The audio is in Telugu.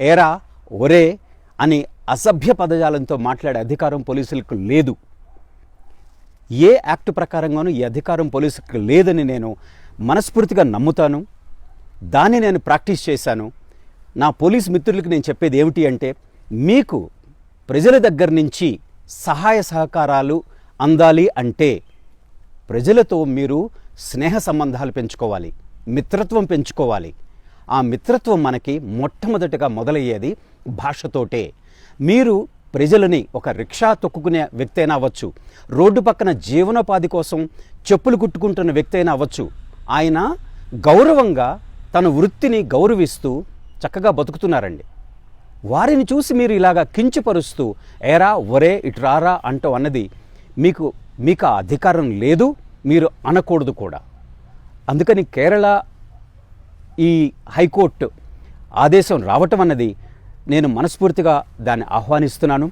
ఏరా ఒరే అని అసభ్య పదజాలంతో మాట్లాడే అధికారం పోలీసులకు లేదు. ఏ యాక్ట్ ప్రకారంగానూ ఈ అధికారం పోలీసులకు లేదని నేను మనస్ఫూర్తిగా నమ్ముతాను. దాన్ని నేను ప్రాక్టీస్ చేశాను. నా పోలీస్ మిత్రులకు నేను చెప్పేది ఏమిటి అంటే మీకు ప్రజల దగ్గర నుంచి సహాయ సహకారాలు అందాలి అంటే ప్రజలతో మీరు స్నేహ సంబంధాలు పెంచుకోవాలి మిత్రత్వం పెంచుకోవాలి. ఆ మిత్రత్వం మనకి మొట్టమొదటిగా మొదలయ్యేది భాషతోటే. మీరు ప్రజలని ఒక రిక్షా తొక్కుకునే వ్యక్తి అయినా అవ్వచ్చు రోడ్డు పక్కన జీవనోపాధి కోసం చెప్పులు కుట్టుకుంటున్న వ్యక్తి అయినా అవ్వచ్చు. ఆయన గౌరవంగా తన వృత్తిని గౌరవిస్తూ చక్కగా బతుకుతున్నారండి. వారిని చూసి మీరు ఇలాగా కించపరుస్తూ ఏరా ఒరే ఇటు రారా అంటూ అన్నది మీకు మీకు ఆ అధికారం లేదు మీరు అనకూడదు కూడా. అందుకని కేరళ ఈ హైకోర్టు ఆదేశం రావటం అన్నది నేను మనస్ఫూర్తిగా దాన్ని ఆహ్వానిస్తున్నాను.